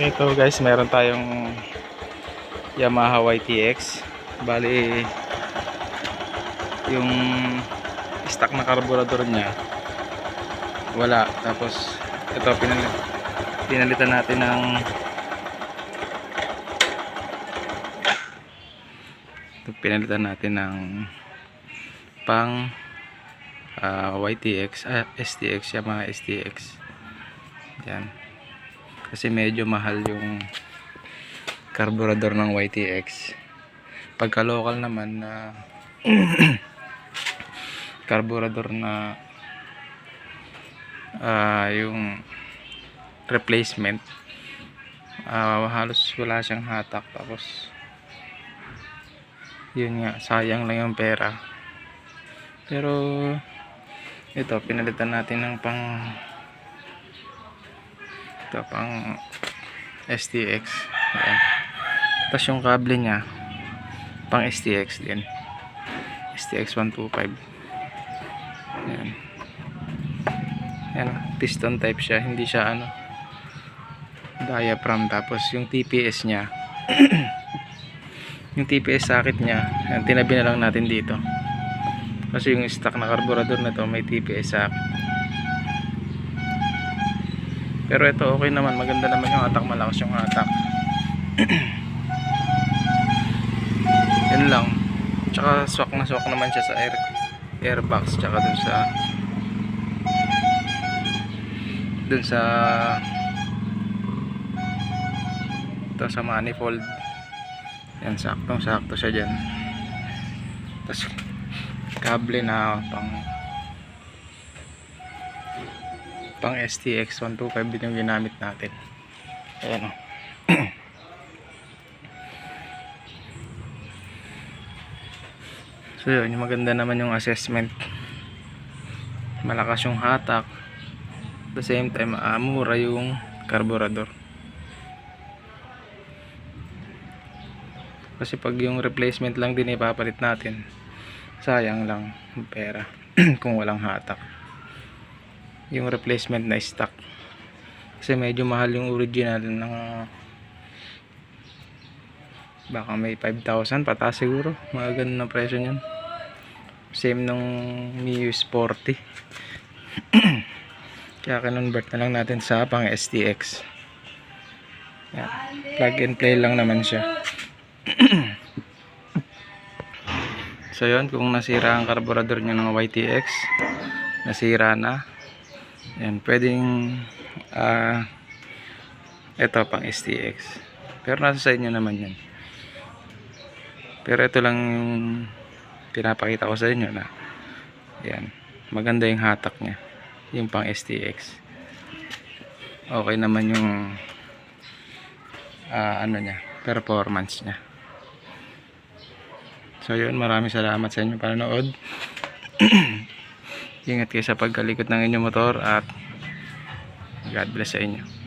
Ito guys, meron tayong Yamaha YTX. Bali, yung stock na carburetor niya wala. Tapos, ito pinalit, pinalitan natin ng ito, pinalitan natin ng pang ah, YTX, ah, STX, Yamaha STX. Yan. Kasi medyo mahal yung carburetor ng YTX. Pagka local naman na carburetor na ah, yung replacement ah, halos wala siyang hatak tapos yun nga sayang lang yung pera pero ito pinalitan natin ng pang ito pang STX Ayan. tapos yung kable niya pang STX din. STX 125 Ayan. Ayan, piston type siya hindi siya ano diaphragm. Tapos yung TPS niya yung TPS sakit niya ayan, tinabi na lang natin dito. Kasi yung stock na carburetor na to may TPS sakit pero ito okay naman. Maganda naman yung atak malakas yung atak yun lang. Tsaka swak na swak naman siya sa air airbox tsaka dun sa dun sa ito sa manifold. Yan saktong sakto siya dyan. Tapos kable na pang pang STX 125 din yung ginamit natin. Ayan o so yun maganda naman yung assessment. Malakas yung hatak. At the same time ah, mura yung carburetor. Kasi pag yung replacement lang din ipapalit natin sayang lang pera kung walang hatak yung replacement na stock. Kasi medyo mahal yung original ng baka may 5,000 pataas siguro. Mga ganun ang presyo nyan same nung Miu Sporty. Kaya kinonvert na lang natin sa pang STX Yan. plug and play lang naman siya. So yun kung nasira ang carburetor nyo ng YTX nasira na yan pwedeng ah ito pang STX pero nasa sa inyo naman yan. Pero ito lang yung pinapakita ko sa inyo na yan maganda yung hatak niya yung pang STX okay naman yung ah, ano niya performance niya. So yun maraming salamat sa inyo. Panonood ingat kayo sa pagkalikot ng inyong motor at God bless sa inyo